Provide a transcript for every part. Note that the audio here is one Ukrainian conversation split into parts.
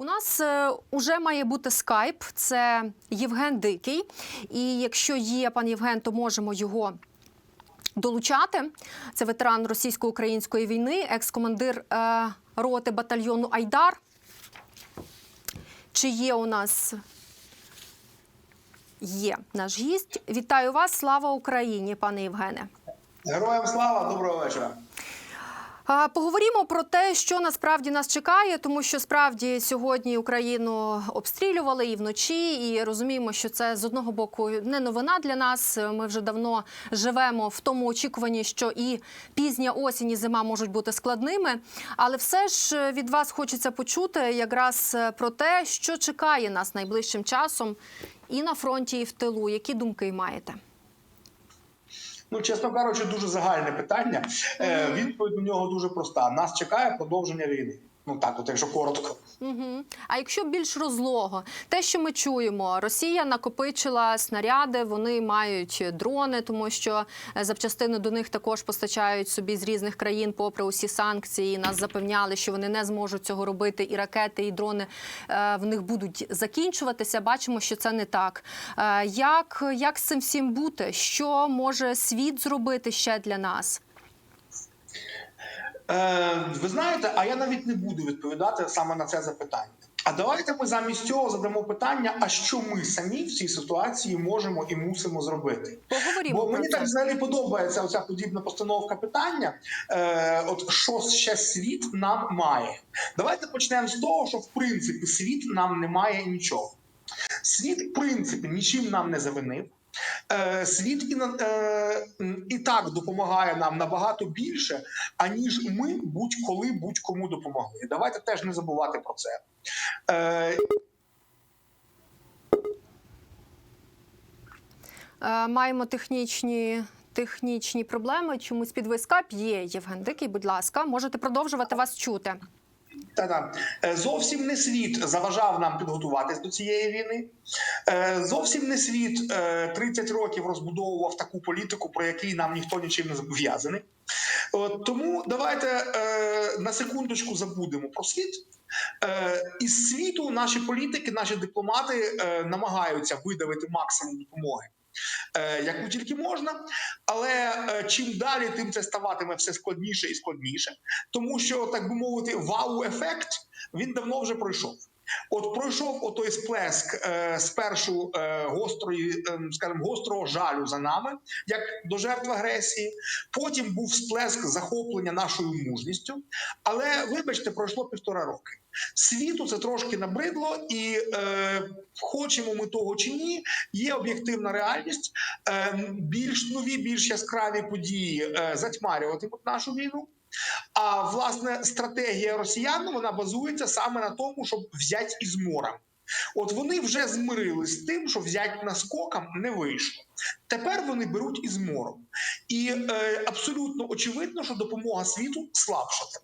У нас е, уже має бути скайп. Це Євген Дикий. І якщо є пан Євген, то можемо його. Долучати це ветеран російсько-української війни, екс-командир е, роти батальйону Айдар. Чи є у нас є наш гість? Вітаю вас! Слава Україні, пане Євгене. Героям слава, доброго вечора. Поговоримо про те, що насправді нас чекає, тому що справді сьогодні Україну обстрілювали і вночі, і розуміємо, що це з одного боку не новина для нас. Ми вже давно живемо в тому очікуванні, що і пізня осінь і зима можуть бути складними. Але все ж від вас хочеться почути якраз про те, що чекає нас найближчим часом і на фронті, і в тилу. Які думки маєте? Ну, чесно кажучи, дуже загальне питання. Е, відповідь на нього дуже проста. Нас чекає продовження війни. Ну так, от якщо коротко. Угу. А якщо більш розлого, те, що ми чуємо, Росія накопичила снаряди, вони мають дрони, тому що е, запчастини до них також постачають собі з різних країн, попри усі санкції. Нас запевняли, що вони не зможуть цього робити, і ракети, і дрони е, в них будуть закінчуватися. Бачимо, що це не так. Е, як, як з цим всім бути? Що може світ зробити ще для нас? Е, ви знаєте, а я навіть не буду відповідати саме на це запитання. А давайте ми замість цього задамо питання: а що ми самі в цій ситуації можемо і мусимо зробити? Поговоримо Бо мені так взагалі подобається оця подібна постановка питання. Е, от що ще світ нам має? Давайте почнемо з того, що в принципі світ нам не має нічого. Світ, в принципі, нічим нам не завинив. Е, Світ і, е, і так допомагає нам набагато більше, аніж ми будь-коли будь-кому допомогли. Давайте теж не забувати про це. Е, Е, Маємо технічні. Технічні проблеми, чомусь підвис кап є Євген Дикий. Будь ласка, можете продовжувати вас чути. Та-та. Е, Зовсім не світ заважав нам підготуватись до цієї війни. Е, Зовсім не світ е, 30 років розбудовував таку політику, про який нам ніхто нічим не зобов'язаний. Тому давайте е, на секундочку забудемо про світ. Е, із світу наші політики, наші дипломати е, намагаються видавити максимум допомоги. Е, Яку тільки можна, але е, чим далі, тим це ставатиме все складніше і складніше тому що так би мовити, вау-ефект він давно вже пройшов. От пройшов отой сплеск е, спершу е, гострої, е, скажімо, гострого жалю за нами, як до жертв агресії. Потім був сплеск захоплення нашою мужністю. Але вибачте, пройшло півтора роки. Світу це трошки набридло, і е, хочемо ми того чи ні, є об'єктивна реальність. Е, більш нові, більш яскраві події е, затьмарюватимуть нашу війну. А власне стратегія росіян вона базується саме на тому, щоб взяти із морем. От вони вже змирились з тим, що взяти наскоком не вийшло. Тепер вони беруть із мором, і е, абсолютно очевидно, що допомога світу слабшати.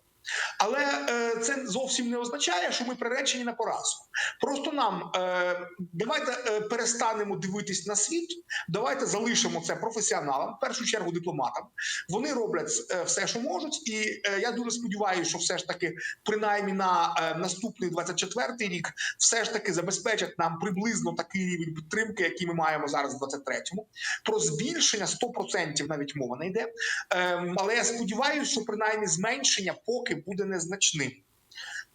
Але е, це зовсім не означає, що ми приречені на поразку. Просто нам е, давайте е, перестанемо дивитись на світ. Давайте залишимо це професіоналам, в першу чергу дипломатам. Вони роблять все, що можуть, і я дуже сподіваюся, що все ж таки, принаймні на наступний 24-й рік, все ж таки забезпечать нам приблизно такий рівень підтримки, який ми маємо зараз в 23-му. Про збільшення 100% навіть мова не йде. Ем, але я сподіваюся, що принаймні зменшення поки буде незначним.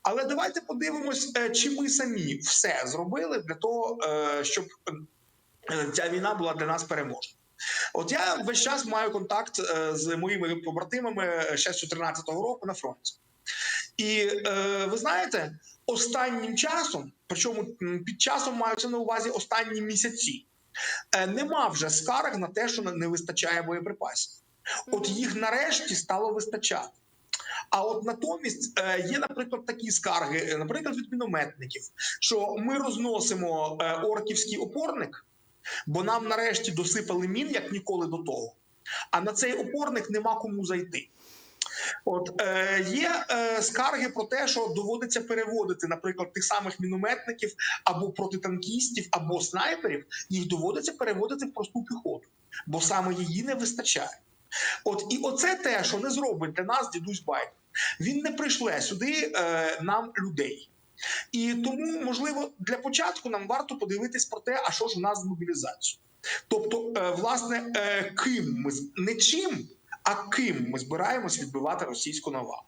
Але давайте подивимось, е, чи ми самі все зробили для того, е, щоб е, ця війна була для нас переможна. От я весь час маю контакт з моїми побратимами ще з 2014 року на фронті. І ви знаєте, останнім часом, причому під часом маються на увазі останні місяці, нема вже скарг на те, що не вистачає боєприпасів. От їх нарешті стало вистачати. А от натомість е, є, наприклад, такі скарги, е, наприклад, від мінометників, що ми розносимо е, орківський опорник, бо нам нарешті досипали мін як ніколи до того. А на цей опорник нема кому зайти. От е, є е, скарги про те, що доводиться переводити, наприклад, тих самих мінометників або протитанкістів, або снайперів, їх доводиться переводити в просту піхоту, бо саме її не вистачає. От і оце те, що не зробить для нас дідусь Байден. Він не прийшле сюди е, нам людей. І тому, можливо, для початку нам варто подивитись про те, а що ж у нас з мобілізацією. Тобто, е, власне, е, ким ми не чим, а ким ми збираємось відбивати російську навалу.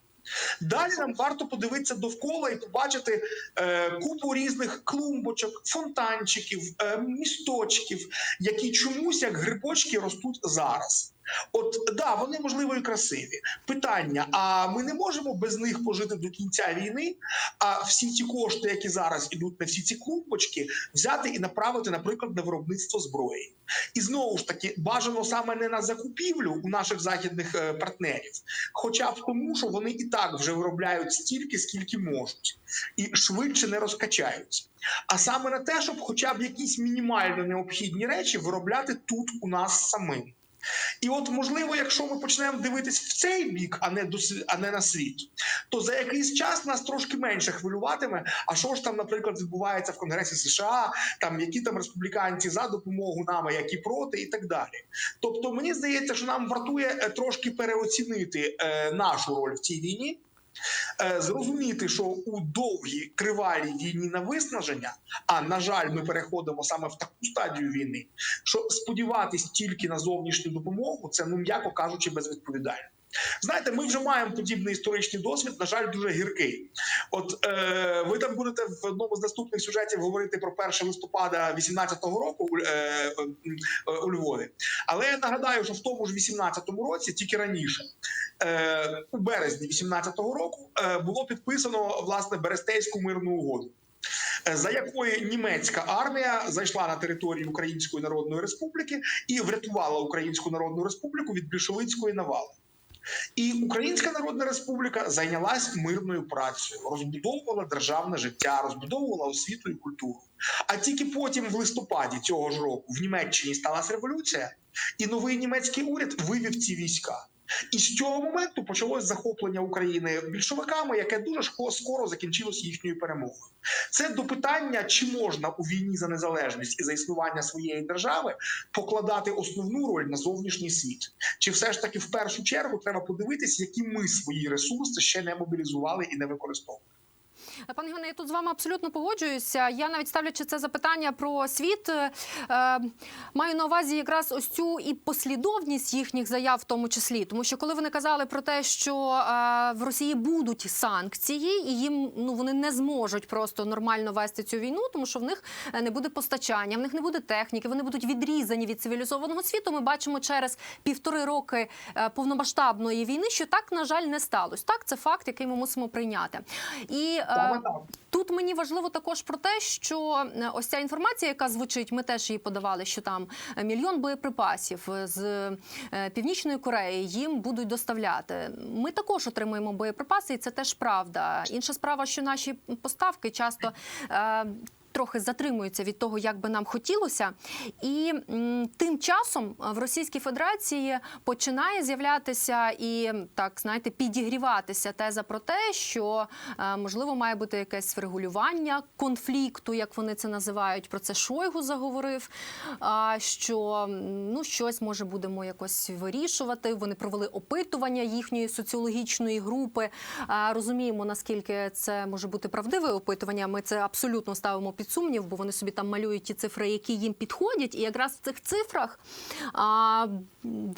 Далі нам варто подивитися довкола і побачити е, купу різних клумбочок, фонтанчиків, е, місточків, які чомусь як грибочки ростуть зараз. От да, вони можливо і красиві. Питання: а ми не можемо без них пожити до кінця війни? А всі ті кошти, які зараз ідуть на всі ці клумбочки, взяти і направити, наприклад, на виробництво зброї. І знову ж таки, бажано саме не на закупівлю у наших західних е, партнерів, хоча б тому, що вони і так вже виробляють стільки, скільки можуть, і швидше не розкачаються. А саме на те, щоб хоча б якісь мінімально необхідні речі виробляти тут у нас самим. І от, можливо, якщо ми почнемо дивитись в цей бік, а не до а не на світ, то за якийсь час нас трошки менше хвилюватиме. А що ж там, наприклад, відбувається в Конгресі США, там які там республіканці за допомогу нами, які проти, і так далі. Тобто, мені здається, що нам вартує е, трошки переоцінити е, нашу роль в цій війні. Е, Зрозуміти, що у довгій кривалій війні на виснаження, а на жаль, ми переходимо саме в таку стадію війни, що сподіватись тільки на зовнішню допомогу, це ну м'яко кажучи, безвідповідально. Знаєте, ми вже маємо подібний історичний досвід, на жаль, дуже гіркий. От е, ви там будете в одному з наступних сюжетів говорити про 1 листопада 18-го року е, е, у Львові. Але я нагадаю, що в тому ж 18-му році, тільки раніше, е, у березні 18-го року, е, було підписано власне Берестейську мирну угоду. е, За якою німецька армія зайшла на територію Української Народної Республіки і врятувала Українську Народну Республіку від більшовицької навали. І Українська Народна Республіка зайнялась мирною працею, розбудовувала державне життя, розбудовувала освіту і культуру. А тільки потім, в листопаді цього ж року, в Німеччині сталася революція, і новий німецький уряд вивів ці війська. І з цього моменту почалось захоплення України більшовиками, яке дуже скоро закінчилось їхньою перемогою. Це до питання, чи можна у війні за незалежність і за існування своєї держави покладати основну роль на зовнішній світ. Чи все ж таки в першу чергу треба подивитися, які ми свої ресурси ще не мобілізували і не використовували? Пане Євгене, я тут з вами абсолютно погоджуюся. Я навіть ставлячи це запитання про світ, е, маю на увазі якраз ось цю і послідовність їхніх заяв, в тому числі, тому що коли вони казали про те, що е, в Росії будуть санкції, і їм ну вони не зможуть просто нормально вести цю війну, тому що в них е, не буде постачання, в них не буде техніки, вони будуть відрізані від цивілізованого світу. Ми бачимо через півтори роки повномасштабної війни, що так на жаль не сталося. Так, це факт, який ми мусимо прийняти. І. Тут мені важливо також про те, що е, ось ця інформація, яка звучить, ми теж її подавали, що там е, мільйон боєприпасів з е, північної Кореї їм будуть доставляти. Ми також отримуємо боєприпаси, і це теж правда. Інша справа, що наші поставки часто. Е, Трохи затримуються від того, як би нам хотілося, і тим часом в Російській Федерації починає з'являтися і так знаєте, підігріватися теза про те, що е, можливо має бути якесь врегулювання конфлікту, як вони це називають. Про це Шойгу заговорив. Що ну щось може будемо якось вирішувати. Вони провели опитування їхньої соціологічної групи. Розуміємо, наскільки це може бути правдиве опитування. Ми це абсолютно ставимо під сумнів, бо вони собі там малюють ті цифри, які їм підходять. І якраз в цих цифрах а,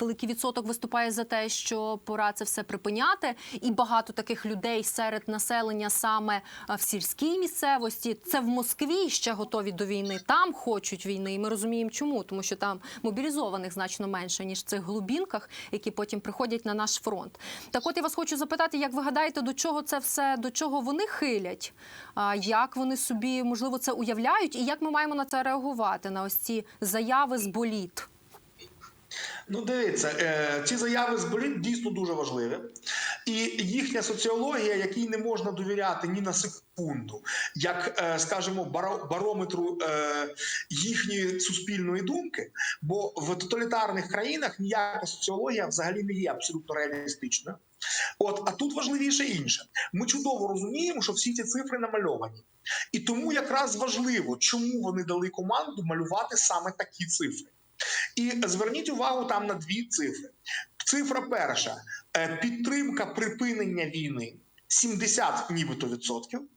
великий відсоток виступає за те, що пора це все припиняти. І багато таких людей серед населення саме в сільській місцевості. Це в Москві ще готові до війни. Там хочуть війни. І ми розуміємо, чому, тому що там мобілізованих значно менше ніж в цих глубінках, які потім приходять на наш фронт. Так, от я вас хочу запитати, як ви гадаєте, до чого це все, до чого вони хилять? Як вони собі можливо це уявляють, і як ми маємо на це реагувати на ось ці заяви з боліт? Ну, дивіться, е, ці заяви з боліт дійсно дуже важливі, і їхня соціологія, якій не можна довіряти ні на секунду, як е, скажімо, барометру е, їхньої суспільної думки. Бо в тоталітарних країнах ніяка соціологія взагалі не є абсолютно реалістичною. От, а тут важливіше інше. Ми чудово розуміємо, що всі ці цифри намальовані. І тому якраз важливо, чому вони дали команду малювати саме такі цифри. І зверніть увагу там на дві цифри. Цифра перша: Е, підтримка припинення війни 70 нібито відсотків.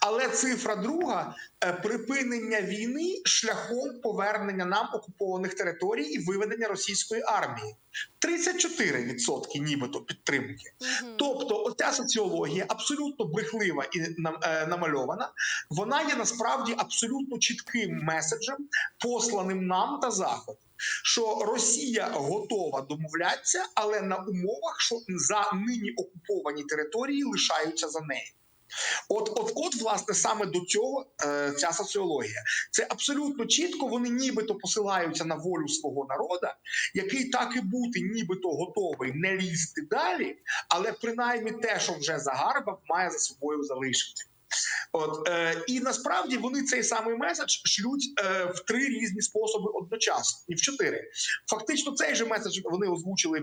Але цифра друга е, припинення війни шляхом повернення нам окупованих територій і виведення російської армії. 34% нібито підтримки. Мгм. Тобто, оця соціологія абсолютно брехлива і е, намальована. Вона є насправді абсолютно чітким меседжем, посланим нам та заходу. Що Росія готова домовлятися, але на умовах, що за нині окуповані території лишаються за нею. От, от, от, власне, саме до цього е, ця соціологія. Це абсолютно чітко. Вони нібито посилаються на волю свого народу, який так і бути, нібито готовий не лізти далі, але принаймні те, що вже загарбав, має за собою залишити. От е, і насправді вони цей самий меседж шлють е, в три різні способи одночасно, і в чотири. Фактично, цей же меседж вони озвучили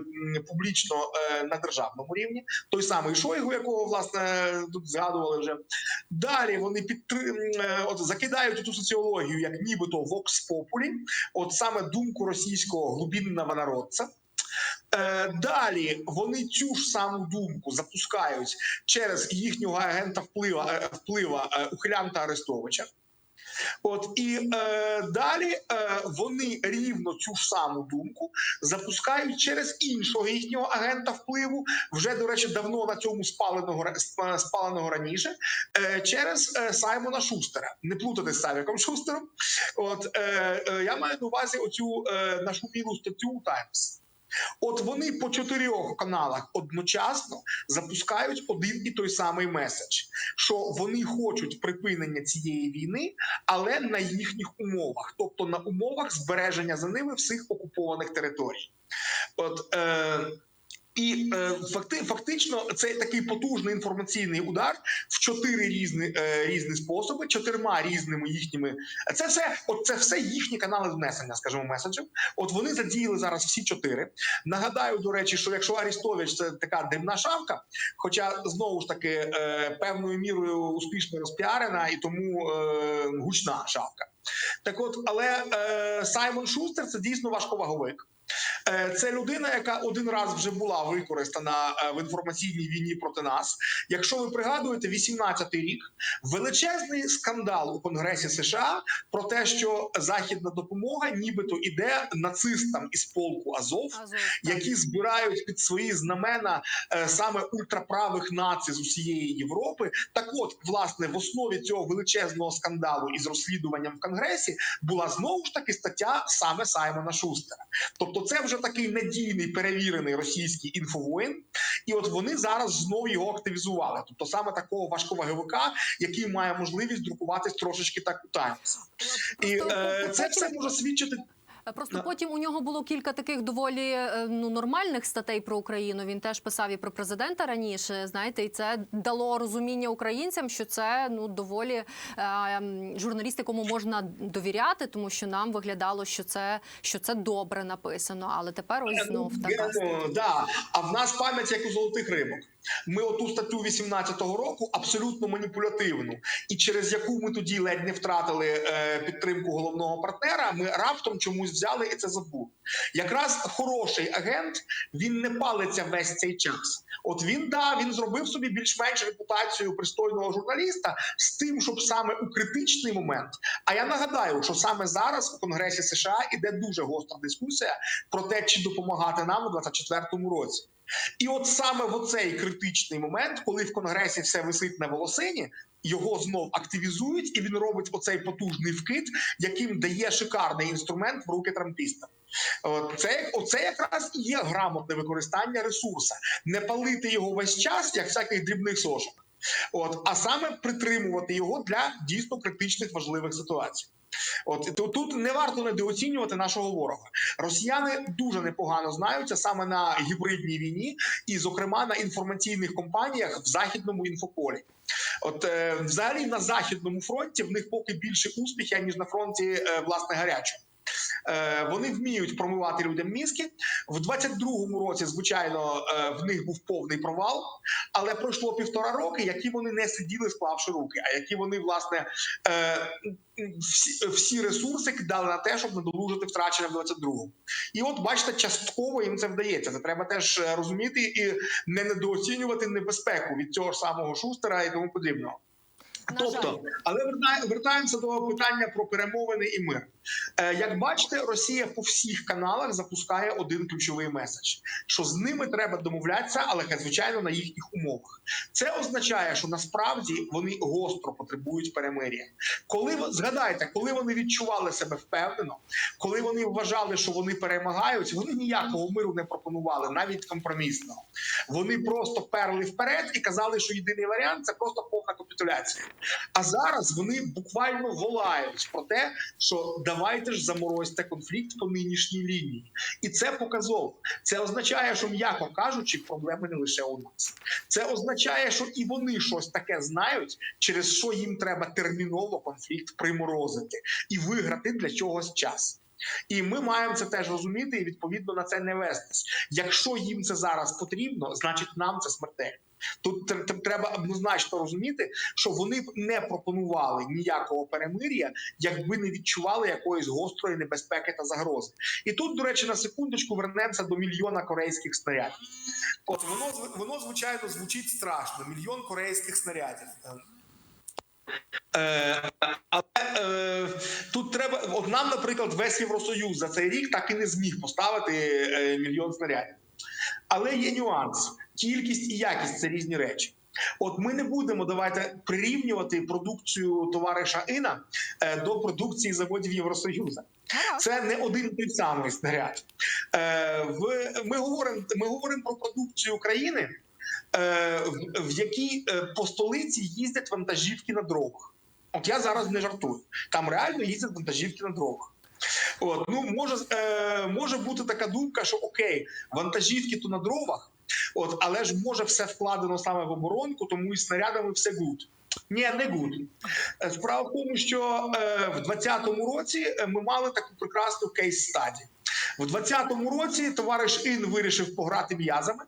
публічно е, на державному рівні. Той самий Шойгу, якого власне тут згадували вже. Далі вони підтри... е, от закидають ту соціологію, як нібито Vox Populi, от саме думку російського глубинного народця. Е, Далі вони цю ж саму думку запускають через їхнього агента вплива е, вплива е, ухилянта Арестовича. От і е, далі е, вони рівно цю ж саму думку запускають через іншого їхнього агента впливу, вже до речі, давно на цьому спаленого спаленого раніше, е, через е, Саймона Шустера. Не плутати з Савіком Шустером. От е, е, я маю на увазі оцю е, нашу білу статтю у Таймс. От вони по чотирьох каналах одночасно запускають один і той самий меседж, що вони хочуть припинення цієї війни, але на їхніх умовах, тобто на умовах збереження за ними всіх окупованих територій. От е, і е, факти, фактично це такий потужний інформаційний удар в чотири різні, е, різні способи, чотирма різними їхніми. Це все, от це все їхні канали внесення, скажімо, меседжів. От вони задіяли зараз всі чотири. Нагадаю, до речі, що якщо Арістович це така дивна шавка, хоча знову ж таки е, певною мірою успішно розпіарена і тому е, гучна шавка. Так, от, але е, Саймон Шустер це дійсно важковаговик. Е, Це людина, яка один раз вже була використана е, в інформаційній війні проти нас. Якщо ви пригадуєте, 18-й рік величезний скандал у Конгресі США про те, що західна допомога, нібито іде нацистам із полку Азов, Азов, які збирають під свої знамена е, саме ультраправих націй з усієї Європи. Так, от, власне, в основі цього величезного скандалу із розслідуванням в Конгресі була знову ж таки стаття саме Саймона Шустера. Тобто, це вже такий надійний перевірений російський інфовоїн, і от вони зараз знову його активізували. Тобто, саме такого важковаговика, який має можливість друкуватись трошечки так у Таймс. І е, це все може свідчити. Просто Да. потім у нього було кілька таких доволі е, ну нормальних статей про Україну. Він теж писав і про президента раніше. Знаєте, і це дало розуміння українцям, що це ну доволі е, журналіст, якому можна довіряти, тому що нам виглядало, що це що це добре написано. Але тепер ось знов така Ну, да. А в нас пам'ять як у золотих рибок. Ми оту статтю 18-го року абсолютно маніпулятивну, і через яку ми тоді ледь не втратили е, підтримку головного партнера. Ми раптом чомусь взяли і це забули. Якраз хороший агент він не палиться весь цей час. От він да він зробив собі більш-менш репутацію пристойного журналіста з тим, щоб саме у критичний момент. А я нагадаю, що саме зараз у Конгресі США іде дуже гостра дискусія про те, чи допомагати нам у 24-му році. І от саме в оцей критичний момент, коли в конгресі все висить на волосині, його знов активізують, і він робить оцей потужний вкид, яким дає шикарний інструмент в руки трампіста. Це оце якраз і є грамотне використання ресурса, не палити його весь час, як всяких дрібних сошок. От, а саме притримувати його для дійсно критичних важливих ситуацій. От то тут не варто недооцінювати нашого ворога. Росіяни дуже непогано знаються саме на гібридній війні, і, зокрема, на інформаційних компаніях в західному інфополі. От е, взагалі на західному фронті в них поки більше успіхів, ніж на фронті е, власне гарячого. Е, Вони вміють промивати людям мізки. В 22-му році, звичайно, е, в них був повний провал, але пройшло півтора роки, які вони не сиділи, склавши руки, а які вони власне е, всі, всі ресурси кидали на те, щоб надолужити втрачене в 22-му. І от бачите, частково їм це вдається. Це треба теж розуміти і не недооцінювати небезпеку від цього ж самого шустера і тому подібного. Тобто, але верта- вертаємося до питання про перемовини і мир. Е, Як бачите, Росія по всіх каналах запускає один ключовий меседж: що з ними треба домовлятися, але звичайно на їхніх умовах. Це означає, що насправді вони гостро потребують перемир'я. Коли згадайте, коли вони відчували себе впевнено, коли вони вважали, що вони перемагають, вони ніякого миру не пропонували, навіть компромісного. Вони просто перли вперед і казали, що єдиний варіант це просто повна капітуляція. А зараз вони буквально волають про те, що давайте ж заморозьте конфлікт по нинішній лінії, і це показово. Це означає, що м'яко кажучи, проблеми не лише у нас. Це означає, що і вони щось таке знають, через що їм треба терміново конфлікт приморозити і виграти для чогось час. І ми маємо це теж розуміти і відповідно на це не вестись. Якщо їм це зараз потрібно, значить нам це смертельно. Тут тр- тр- треба однозначно розуміти, що вони б не пропонували ніякого перемир'я, якби не відчували якоїсь гострої небезпеки та загрози. І тут, до речі, на секундочку вернемося до мільйона корейських снарядів. От воно воно звичайно звучить страшно. Мільйон корейських снарядів. Е, але е, тут треба, от нам, наприклад, весь Євросоюз за цей рік так і не зміг поставити е, мільйон снарядів. Але є нюанс: кількість і якість це різні речі. От ми не будемо давайте прирівнювати продукцію товариша Іна е, до продукції заводів Євросоюзу. Це не один той самий снаряд. Е, ми, говоримо, ми говоримо про продукцію України, е, в, якій по столиці їздять вантажівки на дорогах. От я зараз не жартую. Там реально їздять вантажівки на дорогах. От, ну, може, е, може бути така думка, що окей, вантажівки то на дровах, от, але ж може все вкладено саме в оборонку, тому і снарядами все гуд. Ні, не гуд. Е, Справа в тому, що е, в 2020 році е, ми мали таку прекрасну кейс-стаді. В 2020 році товариш Ін вирішив пограти м'язами,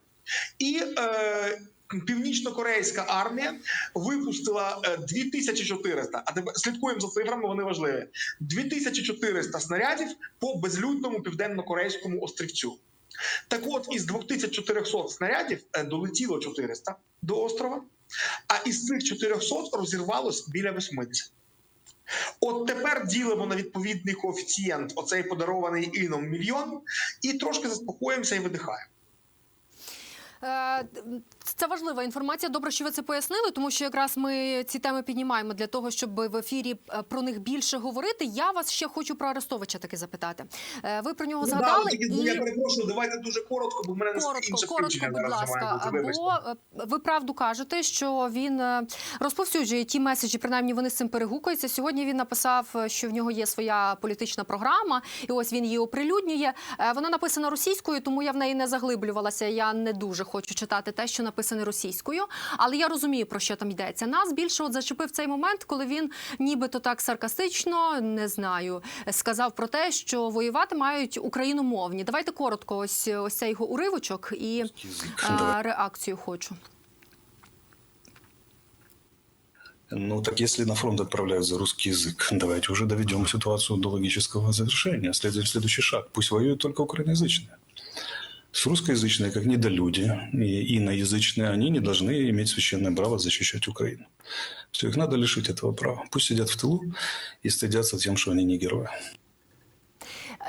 і е, північно-корейська армія випустила е, 2400, а тепер слідкуємо за цифрами, вони важливі. 2400 снарядів по безлюдному південно-корейському острівцю. Так от, із 2400 снарядів е, долетіло 400 до острова, а із цих 400 розірвалось біля 80. От тепер ділимо на відповідний коефіцієнт оцей подарований іном мільйон, і трошки заспокоїмося і видихаємо. Це важлива інформація. Добре, що ви це пояснили, тому що якраз ми ці теми піднімаємо для того, щоб в ефірі е, про них більше говорити. Я вас ще хочу про Арестовича таки запитати. Е, Ви про нього Ну, згадали да, тільки, і Я перепрошую, давайте дуже коротко, бо в мене коротко, інше коротко, будь ласка. Бо е, ви правду кажете, що він розповсюджує ті меседжі, принаймні вони з цим перегукуються. Сьогодні він написав, що в нього є своя політична програма, і ось він її оприлюднює. Вона написана російською, тому я в неї не заглиблювалася. Я не дуже хочу читати те, що написане російською, але я розумію про що там йдеться. Нас більше от зачепив цей момент, коли він нібито так саркастично не знаю, сказав про те, що воювати мають україномовні. Давайте коротко, ось ось цей його уривочок і Язык. а, Давай. реакцію хочу. Ну так если на фронт отправляют за русский язык, давайте уже доведем ситуацию до логического завершения. Следует следующий шаг. Пусть воюют только украиноязычные. С русскоязычные, как недолюди и иноязычные, они не должны иметь священное право защищать Украину. Все, их надо лишить этого права. Пусть сидят в тылу и стыдятся тем, что они не герои.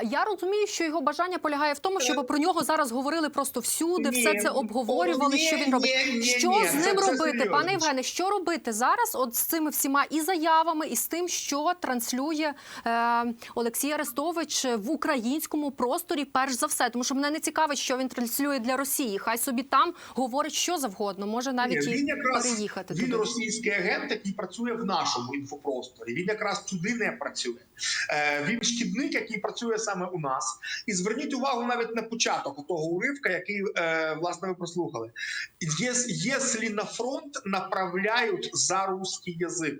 Я розумію, що його бажання полягає в тому, щоб про нього зараз говорили просто всюди, Ні, все це обговорювали. ні, що він робить. ні, ні, що ні, з це- ним це робити, серйозно. пане Євгене? Що робити зараз? От з цими всіма і заявами, і з тим, що транслює е, Олексій Арестович в українському просторі, перш за все, тому що мене не цікавить, що він транслює для Росії. Хай собі там говорить що завгодно, може навіть Ні, він і якраз переїхати він туди. російський агент, який працює в нашому інфопросторі. Він якраз туди не працює. Е, він шкідник, який працює саме у нас. І зверніть увагу навіть на початок того уривка, який е, власне ви прослухали. Єс- Якщо на фронт направляють за русський язик.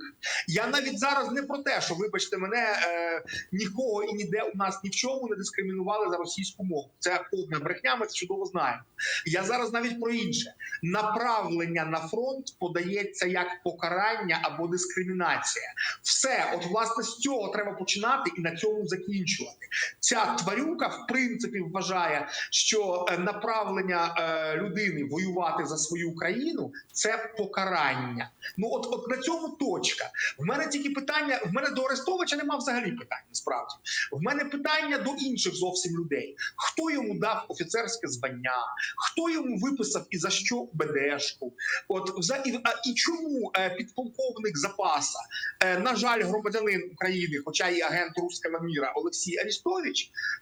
Я навіть зараз не про те, що вибачте мене е, нікого і ніде у нас ні в чому не дискримінували за російську мову. Це повна брехня. Ми це чудово знаємо. Я зараз навіть про інше направлення на фронт подається як покарання або дискримінація. Все, от власне з цього треба починати і на цьому закінчувати. Ця тварюка в принципі вважає, що е, направлення е, людини воювати за свою країну це покарання. Ну от, от на цьому точка. В мене тільки питання. В мене до Арестовича нема взагалі питань. Насправді, в мене питання до інших зовсім людей. Хто йому дав офіцерське звання? Хто йому виписав і за що БДшку? От вза- і, і чому е, підполковник запаса, на жаль, громадянин України, хоча і агент руського міра Олексій Арістович,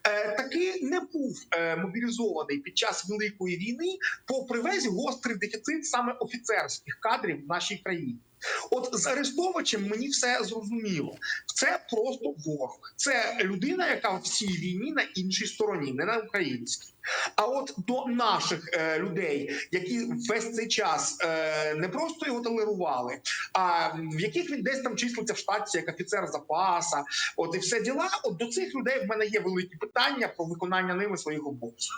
е, таки не був е, мобілізований під час великої війни, попри весь гострий дефіцит саме офіцерських кадрів в нашій країні. От з Арестовичем мені все зрозуміло. Це просто ворог. Це людина, яка в цій війні на іншій стороні, не на українській. А от до наших е, людей, які весь цей час е, не просто його толерували, а в яких він десь там числиться в штаті як офіцер запаса, от і все діла. От до цих людей в мене є великі питання про виконання ними своїх обов'язків.